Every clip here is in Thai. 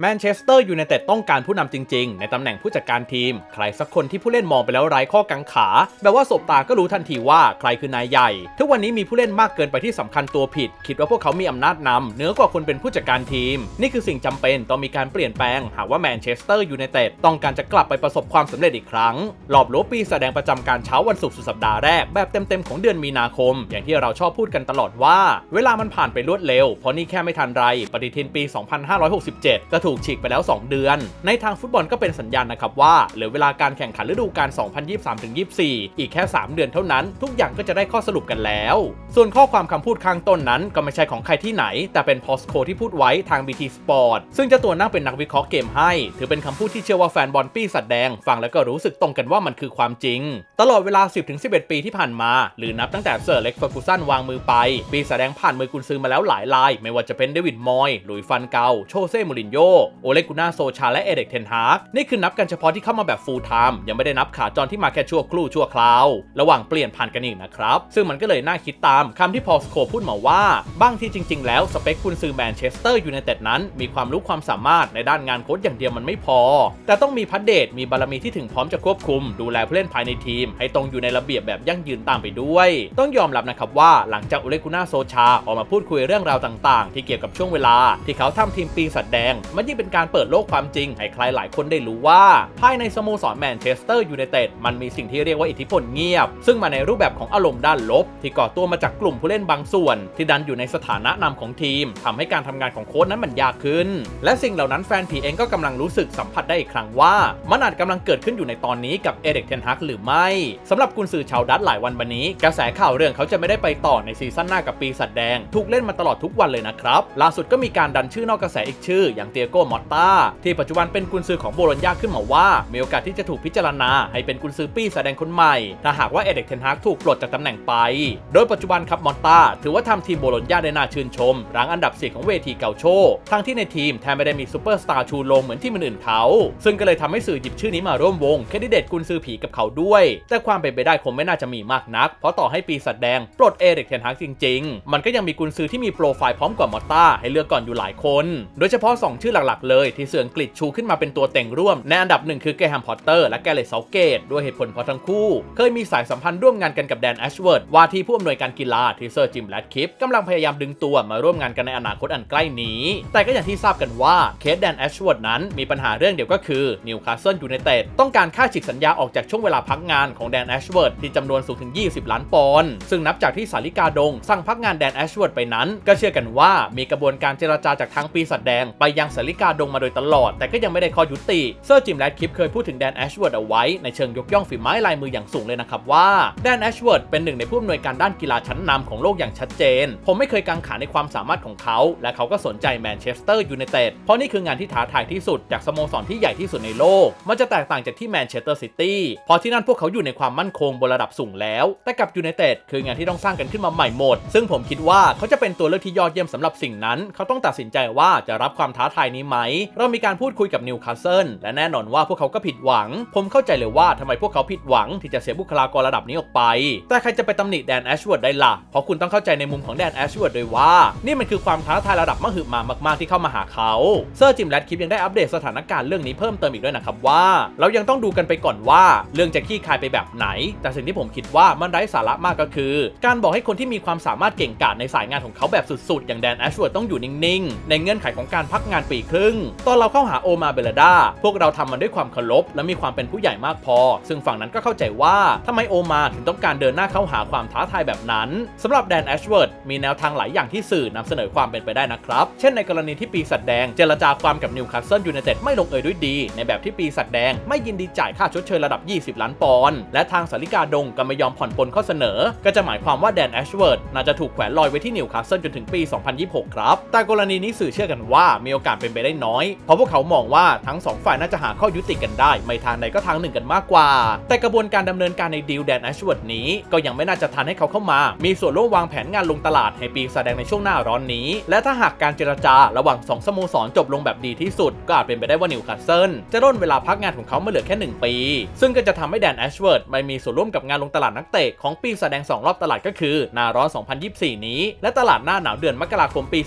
แมนเชสเตอร์ยูไนเต็ดต้องการผู้นำจริง ๆ ในตำแหน่งผู้จัดการทีม ใครสักคนที่ผู้เล่นมองไปแล้วไร้ข้อกังขา แบบว่าสบตาก็รู้ทันทีว่าใครคือนายใหญ่ ทุกวันนี้มีผู้เล่นมากเกินไปที่สำคัญตัวผิด คิดว่าพวกเขามีอำนาจนำเหนือกว่าคนเป็นผู้จัดการทีม นี่คือสิ่งจำเป็นต้องมีการเปลี่ยนแปลง หากว่าแมนเชสเตอร์ยูไนเต็ดต้องการจะกลับไปประสบความสำเร็จอีกครั้งรอบโลปีแสดงประจำการเช้าวันศุกร์สุดสัปดาห์แรกแบบเต็มๆของเดือนมีนาคม อย่างที่เราชอบพูดกันตลอดว่า เวลามันผ่านไปรวดเร็วเพราะนี่แค่ไม่ทันไรปฏิทินปี 2567ก็ถูกฉีกไปแล้ว 2 เดือน ในทางฟุตบอลก็เป็นสัญญาณนะครับว่าเหลือเวลาการแข่งขันฤดูกาล 2023-24 อีกแค่ 3 เดือนเท่านั้น ทุกอย่างก็จะได้ข้อสรุปกันแล้ว ส่วนข้อความคำพูดข้างต้นนั้นก็ไม่ใช่ของใครที่ไหน แต่เป็นพอสโคที่พูดไว้ทาง BT Sport ซึ่งเจ้าตัวนั่งเป็นนักวิเคราะห์เกมให้ ถือเป็นคำพูดที่เชื่อว่าแฟนบอลปีศาจแดง ฟังแล้วก็รู้สึกตรงกันว่ามันคือความจริง ตลอดเวลา 10-11 ปีที่ผ่านมา หรือนับตั้งแต่เซอร์เล็กเฟอร์กูสันวางมือไป ปีศาจแดงผ่านมือกุนซือมาแล้วหลายราย ไม่ว่าจะเป็นเดวิดมอยลุยฟันเกาโชเซ่มูรินโญ่โอเลกุน่าโซชาและเอเด็กเทนฮากนี่คือนับกันเฉพาะที่เข้ามาแบบฟูลไทม์ยังไม่ได้นับขาจรที่มาแค่ชั่วครู่ชั่วคราว ระหว่างเปลี่ยนผ่านกันอีกนะครับ ซึ่งมันก็เลยน่าคิดตามคำที่พอสโคพูดมาว่าบ้างที่จริง ๆ แล้วสเปคกุนซือแมนเชสเตอร์ยูไนเต็ดนั้น มีความรู้ความสามารถในด้านงานโค้ชอย่างเดียวมันไม่พอ แต่ต้องมีพัดเดทมีบารมีที่ถึงพร้อมจะควบคุม ดูแลผู้เล่นภายในทีม ให้ตรงอยู่ในระเบียบแบบยั่งยืนตามไปด้วย ต้องยอมรับนะครับว่าหลังจากโอเลกุน่าโซชาออกมาพูดคุยเรื่องราวต่าง ๆ ที่เกี่ยวกับช่วงเวลา ที่เขาทำทีมปีศาจแดงมันยิ่งเป็นการเปิดโลกความจริง ให้ใครหลายคนได้รู้ว่า ภายในสโมสรแมนเชสเตอร์ยูไนเต็ดมันมีสิ่งที่เรียกว่าอิทธิพลเงียบ ซึ่งมาในรูปแบบของอารมณ์ด้านลบ ที่ก่อตัวมาจากกลุ่มผู้เล่นบางส่วน ที่ดันอยู่ในสถานะนำของทีมทำให้การทำงานของโค้ชนั้นมันยากขึ้น และสิ่งเหล่านั้นแฟนผีเองก็กำลังรู้สึกสัมผัสได้อีกครั้งว่ามันอาจกำลังเกิดขึ้นอยู่ในตอนนี้กับเอเด็กเทนฮักหรือไม่สำหรับกุนซือชาวดัตหลายวันวันนี้ กระแสข่าวเรื่องเขาจะไม่ได้ไปต่อในซีซั่นหน้ากับปีศาจแดง ถูกเล่นมาตลอดทุกวันเลยนะครับล่าสุดก็มีการดันชื่อนอกกระแสอีกชื่ออย่างเตียโกมอตตาที่ปัจจุบันเป็นกุนซือของโบโลญญาขึ้นมาว่า มีโอกาสที่จะถูกพิจารณา ให้เป็นกุนซือปีศาจแดงคนใหม่ ถ้าหากว่าเอเด็กเทนฮักถูกปลดจากตำแหน่งไป โดยปัจจุบันครับมอตตาถือว่าทำทีมโบโลญญาได้น่าชื่นชมรั้งอันดับ4ของเวทีเกาโชทั้งที่ในทีมแทบไม่ได้มีซูเปอร์สตาร์ชูโรงเหมือนที่มันอื่นเขาซึ่งก็เลยทำให้สื่อหยิบชื่อนี้มาร่วมวงแคนดิเดตกุนซือผีกับเขาด้วย แต่ความเป็นไปได้คงไม่น่าจะมีมากนัก เพราะต่อให้ปีศาจแดงปลดเอเด็กเทนฮักจริง ๆ มันก็ยังมีกุนซือที่มีโปรไฟล์พร้อมกว่ามอตตาให้เลือกก่อนอยู่หลายคน โดยเฉพาะ 2 ชื่อหลักๆ เลยที่เสื่ออังกฤษชูขึ้นมาเป็นตัวเต็งร่วม ในอันดับหนึ่งคือเกแฮมพอตเตอร์และแกเลตเซาเกต ด้วยเหตุผลเพราะทั้งคู่ เคยมีสายสัมพันธ์ร่วมงานกันกับแดนแอชเวิร์ดว่าที่ผู้อำนวยการกีฬาที่เซอร์จิมแรดคิปกำลังพยายามดึงตัวมาร่วมงานกันในอนาคตอันใกล้นี้ แต่ก็อย่างที่ทราบกันว่าเคสแดนแอชเวิร์ดนั้นมีปัญหาเรื่องเดียวก็คือนิวคาสเซิลยูไนเต็ดต้องการค่าฉีกสัญญาออกจากช่วงเวลาพักงานของแดนแอชเวิร์ดที่จำนวนสูงถึง 20 ล้านปอนด์ซึ่งนับจากที่สาริกาดงสั่งพักงานแดนแอชเวิร์ดไปนั้น ก็เชื่อกันว่ามีกระบวนการเจรจาจากทางปีศาจแดงไปยังสาริกาดงมาโดยตลอด แต่ก็ยังไม่ได้ข้อยุติ เซอร์จิมแรดคลิปเคยพูดถึงแดนแอชเวิร์ดเอาไว้ในเชิงยกย่องฝีไม้ลายมืออย่างสูงเลยนะครับว่าแดนแอชเวิร์ดเป็นหนึ่งในผู้อำนวยการด้านกีฬาชั้นนำของโลกอย่างชัดเจน ผมไม่เคยกังขาในความสามารถของเขา และเขาก็สนใจแมนเชสเตอร์ยูไนเต็ดเพราะนี่คืองานที่ท้าทายที่สุดจากสโมสรที่ใหญ่ที่สุดในโลก มันจะแตกต่างจากที่แมนเชสเตอร์ซิตี้เพราะที่นั่นพวกเขาอยู่ในความมั่นคงบนระดับสูงแล้ว แต่กับยูไนเต็ดคืองานที่ต้องสร้างกันขึ้นมาใหม่หมด ซึ่งผมคิดว่าเขาจะเป็นตัวเลือกที่ยอดเยี่ยมสำหรับสิ่งนั้น เขาต้องตัดสินใจว่าจะรับความท้าทายนี้ไหม เรามีการพูดคุยกับนิวคาสเซิลและแน่นอนว่าพวกเขาก็ผิดหวัง ผมเข้าใจเลยว่าทำไมพวกเขาผิดหวังที่จะเสียบุคลากรระดับนี้ออกไป แต่ใครจะไปตำหนิแดนแอชเวิร์ดได้ล่ะ เพราะคุณต้องเข้าใจในมุมของแดนแอชเวิร์ดด้วยว่า นี่มันคือความท้าทายระดับมหึมามากๆที่เข้ามาหาเขา เซอร์จิมแรดคลิปยังได้อัปเดตสถานการณ์เรื่องนี้เพิ่มเติมอีกด้วยนะครับว่า เรายังต้องดูกันไปก่อนว่า เรื่องจะขี้คายไปแบบไหน แต่สิ่งที่ผมคิดว่ามันไร้สาระมากก็คือ การบอกให้คนที่มีความสามารถเก่งกาจในสายงานของเขาแบบสุดๆ อย่างแดนแอชเวิร์ดต้องอยู่นิ่งๆ ในเงื่อนไขของการพักงานปีครึ่ง ตอนเราเข้าหาโอมาเบลดาพวกเราทำมันด้วยความเคารพและมีความเป็นผู้ใหญ่มากพอ ซึ่งฝั่งนั้นก็เข้าใจว่าทำไมโอมาถึงต้องการเดินหน้าเข้าหาความท้าทายแบบนั้นสำหรับแดนแอชเวิร์ดมีแนวทางหลายอย่างที่สื่อนำเสนอความเป็นไปได้นะครับ เช่นในกรณีที่ปีศาจแดงเจรจาความกับนิวคาสเซิลยูไนเต็ดไม่ลงเอยด้วยดี ในแบบที่ปีศาจแดงไม่ยินดีจ่ายค่าชดเชยระดับ 20 ล้านปอนด์และทางสาริกาดงก็ไม่ยอมผ่อนปลนข้อเสนอ ก็จะหมายความว่าแดนแอชเวิร์ดน่าจะถูกแขวนลอยไว้ที่นิวคาสเซิลจนถึงปี 2026 ครับแต่กรณีนี้สื่อเชื่อกันว่ามีโอกาสเป็นไปได้น้อย เพราะพวกเขามองว่าทั้งสองฝ่ายน่าจะหาข้อยุติกันได้ ไม่ทางใดก็ทางหนึ่งกันมากกว่า แต่กระบวนการดำเนินการในดีลแดนแอชเวิร์ดนี้ก็ยังไม่น่าจะทันให้เขาเข้ามา มีส่วนร่วมวางแผนงานลงตลาดให้ปีศาจแดงในช่วงหน้าร้อนนี้ และถ้าหากการเจรจาระหว่างสองสโมสรจบลงแบบดีที่สุด ก็อาจเป็นไปได้ว่านิวคาสเซิลจะร่นเวลาพักงานของเขามาเหลือแค่ 1 ปี ซึ่งก็จะทำให้แดนแอชเวิร์ดไม่มีส่วนร่วมกับงานลงตลาดนักเตะของปีแสดง 2 รอบตลาดก็คือหน้าร้อน 2024 นี้ และตลาดหน้าหนาวเดือนมกราคมปี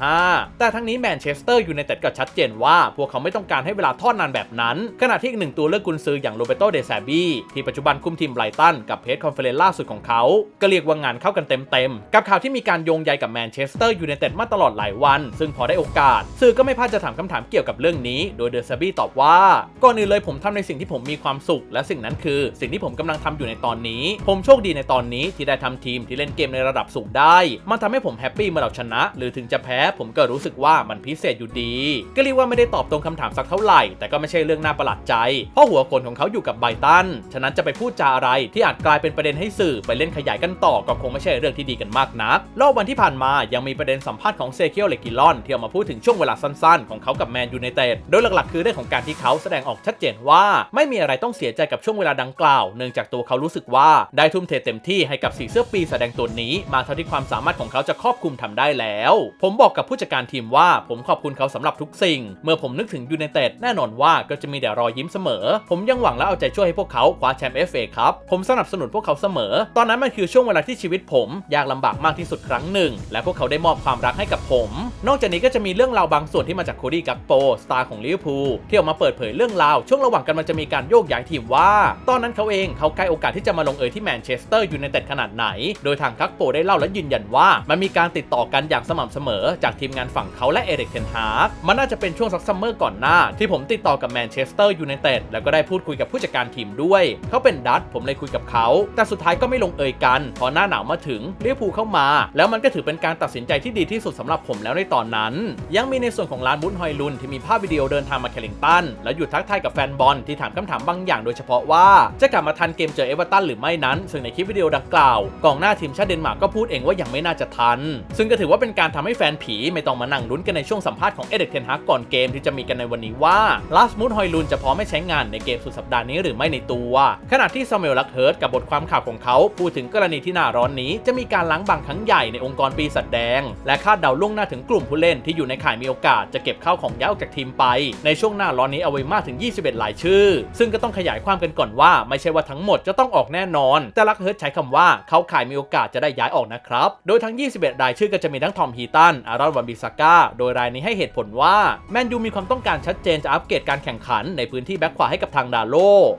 2025 แต่ทั้งนี้แมนเชสเตอร์อยูไนเต็ดก็ชัดเจนว่าพวกเขาไม่ต้องการให้เวลาทอดนานแบบนั้น ขณะที่อีกหนึ่งตัวเลือกกุนซืออย่างโรเบโตเดซาบีที่ปัจจุบันคุมทีมไบรตันกับเพจคอนเฟเรนล่าสุดของเขา ก็เรียกว่างานเข้ากันเต็มๆ กับข่าวที่มีการโยงใยกับแมนเชสเตอร์ยูไนเต็ดมาตลอดหลายวัน ซึ่งพอได้โอกาส สื่อก็ไม่พลาดจะถามคำถามเกี่ยวกับเรื่องนี้ โดยเดซาบีตอบว่าก่อนอื่นเลยผมทำในสิ่งที่ผมมีความสุข และสิ่งนั้นคือ สิ่งที่ผมกำลังทำอยู่ในตอนนี้ ผมโชคดีในตอนนี้ที่ได้ทำทีมที่เล่นเกมในระดับสูงได้ มันทำให้ผมแฮปปี้เมื่อเราชนะ หรือถึงจะแพ้ผมก็รู้สึกว่ามันพิเศษอยู่ดีก็เรียกว่าไม่ได้ตอบตรงคำถามสักเท่าไหร่ แต่ก็ไม่ใช่เรื่องน่าประหลาดใจ เพราะหัวคนของเขาอยู่กับไบตัน ฉะนั้นจะไปพูดจาอะไรที่อาจกลายเป็นประเด็นให้สื่อไปเล่นขยายกันต่อก็คงไม่ใช่เรื่องที่ดีกันมากนักรอบวันที่ผ่านมายังมีประเด็นสัมภาษณ์ของเซเคียวเลกิลอนที่ออกมาพูดถึงช่วงเวลาสั้นๆ ของเขากับแมนยูไนเต็ดโดยหลักๆ คือเรื่องของการที่เขาแสดงออกชัดเจนว่าไม่มีอะไรต้องเสียใจกับช่วงเวลาดังกล่าว เนื่องจากตัวเขารู้สึกว่าได้ทุ่มเทเต็มที่ให้กับสีเสื้อปีแสดงตัวนี้ มาเท่าที่ความสามารถของเขาจะครอบคลุมทำได้แล้ว ผมบอกกับผู้จัดการทีมว่าผมขอบคุณเขาสำหรับทุกสิ่ง เมื่อผมนึกถึงยูไนเต็ดแน่นอนว่าก็จะมีแต่รอยยิ้มเสมอ ผมยังหวังและเอาใจช่วยให้พวกเขาคว้าแชมป์เอฟเอครับ ผมสนับสนุนพวกเขาเสมอ ตอนนั้นมันคือช่วงเวลาที่ชีวิตผมยากลำบากมากที่สุดครั้งหนึ่ง และพวกเขาได้มอบความรักให้กับผม นอกจากนี้ก็จะมีเรื่องราวบางส่วนที่มาจากโคดี้กักโปสตาร์ของลิเวอร์พูลที่ออกมาเปิดเผยเรื่องราวช่วงระหว่างกันมันจะมีการโยกย้ายทีมว่า ตอนนั้นเขาเองเขาใกล้โอกาสที่จะมาลงเอยที่แมนเชสเตอร์ยูไนเต็ดขนาดไหน โดยทางกักโปได้เล่าและยืนยันว่า มันมีการติดต่อกันอย่างสม่ำเสมอ จากทีมงานฝั่งเขาและเอริกเทนฮากมันน่าจะเป็นช่วงซักซัมเมอร์ก่อนหน้า ที่ผมติดต่อกับแมนเชสเตอร์ยูไนเต็ดแล้วก็ได้พูดคุยกับผู้จัดการทีมด้วย เขาเป็นดัตผมเลยคุยกับเขา แต่สุดท้ายก็ไม่ลงเอยกัน พอหน้าหนาวมาถึงเวอร์พูเข้ามา แล้วมันก็ถือเป็นการตัดสินใจที่ดีที่สุดสำหรับผมแล้วในตอนนั้น ยังมีในส่วนของร้านบุญฮอยลุนที่มีภาพวิดีโอเดินทางมาแคลิงตันแล้วหยุดทักทายกับแฟนบอลที่ถามคำถามบางอย่างโดยเฉพาะว่าจะกลับมาทันเกมเจอเอเวอร์ตันหรือไม่นั้น ซึ่งในคลิปวิดีโอดังกล่าวกองหน้าทีมชาติเดนมาร์กก็พูดเองว่ายังไม่น่าจะทัน ซึ่งก็ถือว่าเป็นการทำให้แฟนผีไม่ต้องมานั่งลุ้นกันในช่วงสัมภาษณ์ของเอเดกเทนฮากก่อนเกมที่จะมีกันในวันนี้ว่าลาสมุดฮอยลุนจะพร้อมไม่ใช้งานในเกมสุดสัปดาห์นี้หรือไม่ในตัว ขณะที่ซามูเอลลักเฮิร์ตกับบทความข่าวของเขา พูดถึงกรณีที่หน้าร้อนนี้จะมีการล้างบางครั้งใหญ่ในองค์กรปีศาจแดง และคาดเดาล่วงหน้าถึงกลุ่มผู้เล่นที่อยู่ในข่ายมีโอกาสจะเก็บเข้าของย้ายออกจากทีมไป ในช่วงหน้าร้อนนี้เอาไว้มากถึง 21 หลายชื่อ ซึ่งก็ต้องขยายความกันก่อนว่าไม่ใช่ว่าทั้งหมดจะต้องออกแน่นอน แต่ลักเฮิร์ตใช้คำว่าเขาข่ายมีโอกาสจะได้ย้ายออกนะครับโดยทั้ง 21 รายชื่อก็จะมีทั้งทอมฮีตันอารอนวันบิสก้าโดยรายนี้ให้เหตุผลว่าแมนยูมีความต้องการชัดเจนจะอัปเกรดการแข่งขันในพื้นที่แบ็คขวาให้กับทางดาโล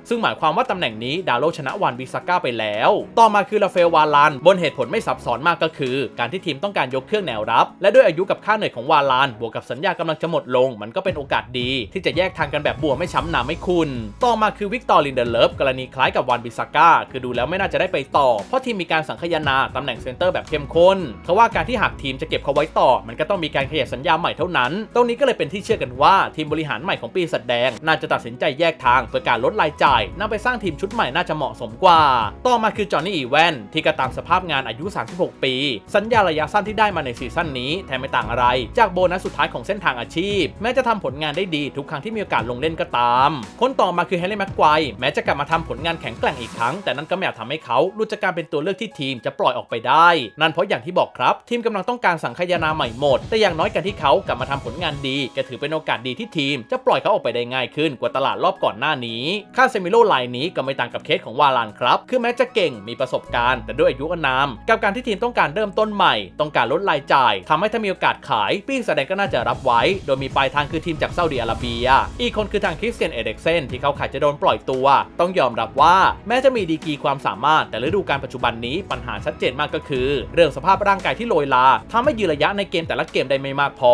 ซึ่งหมายความว่าตำแหน่งนี้ดาโลชนะวันบิสก้าไปแล้ว ต่อมาคือลาเฟลวาลานบนเหตุผลไม่ซับซ้อนมากก็คือ การที่ทีมต้องการยกเครื่องแนวรับ และด้วยอายุกับค่าเหนื่อยของวาลานบวกกับสัญญากำลังจะหมดลง มันก็เป็นโอกาสดี ที่จะแยกทางกันแบบบัวไม่ช้ำหน้ำไม่คุณ ต่อมาคือวิกตอร์ลินเดเลฟกรณีคล้ายกับวันบิสก้าคือดูแล้วไม่น่าจะได้ไปต่อ เพราะทีมมีการสังคยนาตำแหน่งเซนเตอร์แบบเข้มข้นเขาะว่าการที่หากทีมจะเก็บเขาไว้ต่อ มันก็ต้องมีการขยายสัญญาใหม่เท่านั้นตรงนี้ก็เลยเป็นที่เชื่อกันว่าทีมบริหารใหม่ของปีศาจแดง น่าจะตัดสินใจแยกทางเพื่อการลดรายจ่ายนำไปสร้างทีมชุดใหม่น่าจะเหมาะสมกว่า ต่อมาคือจอห์นนี่อีแวนที่ก็ตามสภาพงานอายุ 36 ปี สัญญาระยะสั้นที่ได้มาในซีซั่นนี้แทบไม่ต่างอะไร จากโบนัสสุดท้ายของเส้นทางอาชีพ แม้จะทำผลงานได้ดีทุกครั้งที่มีโอกาสลงเล่นก็ตาม คนต่อมาคือแฮร์รี่แม็กควายแม้จะกลับมาทำผลงานแข็งแกร่งอีกครั้ง แต่นั่นก็ไม่อาจทำให้เขาหลุดจากการเป็นตัวเลือกที่ทีมจะปล่อยออกไปได้ นั่นเพราะอย่างที่บอกครับ ทีมกำลังต้องการสังคายนาใหม่หมด แต่อย่างน้อยการที่เขากลับมาทำผลงานดีก็ถือเป็นโอกาสดีที่ทีม จะปล่อยเขาออกไปได้ง่ายขึ้นกว่าตลาดรอบก่อนหน้านี้ค่าเซมิโลไลน์นี้ก็ไม่ต่างกับเคสของวาลานครับ คือแม้จะเก่งมีประสบการณ์ แต่ด้วยอายุอนาม กับการที่ทีมต้องการเริ่มต้นใหม่ ต้องการลดรายจ่ายทำให้ถ้ามีโอกาสขายปีแสดงก็น่าจะรับไว้ โดยมีปลายทางคือทีมจากซาอุดิอาระเบีย อีกคนคือทางคริสเตียนเอเด็กเซนที่เขาขาดจะโดนปล่อยตัว ต้องยอมรับว่าแม้จะมีดีกีความสามารถ แต่ฤดูกาลปัจจุบันนี้ปัญหาชัดเจนมากก็คือ เรื่องสภาพร่างกายที่โรยลาทำให้ยืนระยะในเกมแต่ละเกมได้ไม่มากพอ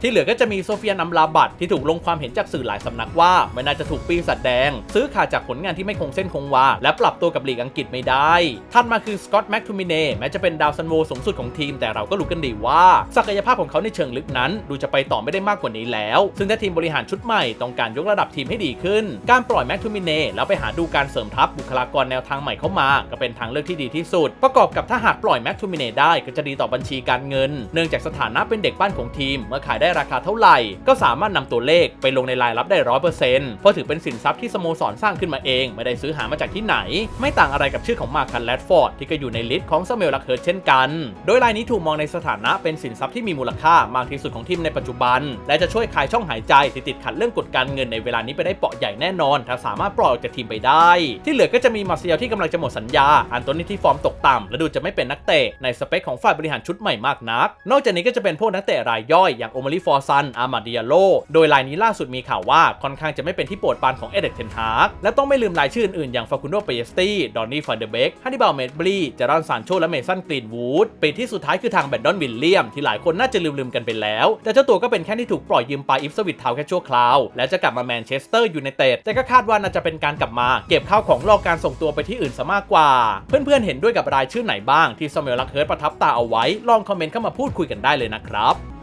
ที่เหลือก็จะมีโซเฟียนัมลาบัตที่ถูกลงความเห็นจากสื่อหลายสำนักว่าไม่น่าจะถูกปีศาจแดง ซื้อขาดจากผลงานที่ไม่คงเส้นคงวาและปรับตัวกับลีกอังกฤษไม่ได้ถัดมาคือสกอตแม็กทูมิเน่แม้จะเป็นดาวซันโวสูงสุดของทีม แต่เราก็รู้กันดีว่า ศักยภาพของเขาในเชิงลึกนั้น ดูจะไปต่อไม่ได้มากกว่านี้แล้ว ซึ่งถ้าทีมบริหารชุดใหม่ต้องการยกระดับทีมให้ดีขึ้น การปล่อยแม็กทูมิเน่แล้วไปหาดูการเสริมทัพบุคลากรแนวทางใหม่เข้ามา ก็เป็นทางเลือกที่ดีที่สุด ประกอบกับถ้าหากปล่อยแม็กทูมิเน่ได้ก็จะดีต่อบัญชีการเงิน เนื่องจากสถานะเป็นเด็กบ้านของทีม เมื่อขายได้ราคาเท่าไหร่ ก็สามารถนำตัวเลขไปลงในรายรับได้ร้อยเปอร์เซ็นต์เพราะถือเป็นสินทรัพย์ที่สโมสรสร้างขึ้นมาเอง ไม่ได้ซื้อหามาจากที่ไหน ไม่ต่างอะไรกับชื่อของมาร์คันแรดฟอร์ดที่ก็อยู่ในลิสต์ของซมูเอลลักเฮิร์ตเช่นกัน โดยรายนี้ถูกมองในสถานะเป็นสินทรัพย์ที่มีมูลค่ามากที่สุดของทีมในปัจจุบัน และจะช่วยคลายช่องหายใจที่ติดขัดเรื่องกฎการเงินในเวลานี้ไปได้เปราะใหญ่แน่นอน ถ้าสามารถปล่อยออกจากทีมไปได้ ที่เหลือก็จะมีมาเซียลที่กำลังจะหมดสัญญา อันโตนี่ที่ฟอร์มตกต่ำและดูจะไม่เป็นนักเตะในสเปคของฝ่ายบริหารชุดใหม่มากนัก นอกจากนี้ก็จะเป็นพวกนักเตะรายย่อยอย่างโอมาริฟอร์ไซซัน อามาดิยาโล โดยรายนี้ล่าสุดมีข่าวว่าค่อนข้างจะไม่เป็นที่โปรดปรานของเอเดกเทนฮาร์กและต้องไม่ลืมรายชื่ออื่นๆอย่างฟาคุโนเปเยสตี้ ดอนนี่ฟานเดเบกฮันนิบาลเมดบลีจารอนซานโชและเมสันกรีนวูดปิดที่สุดท้ายคือทางแบนดอนวิลเลียมที่หลายคนน่าจะลืมๆกันไปแล้ว แต่เจ้าตัวก็เป็นแค่ที่ถูกปล่อยยืมไปอิฟสวิตเทาแค่ชั่วคราว และจะกลับมาแมนเชสเตอร์ยูไนเต็ดแต่ก็คาดว่าน่าจะเป็นการกลับมาเก็บข้าวของรอการส่งตัวไปที่อื่นซะมากกว่า เพื่อนๆเห็นด้วยกับรายชื่อไหนบ้างที่สม u ลลักเฮิร์ตประทับตาเอาไว้ลองคอมเมนต์เข้ามาพูดคุยกันได้เลยนะครับ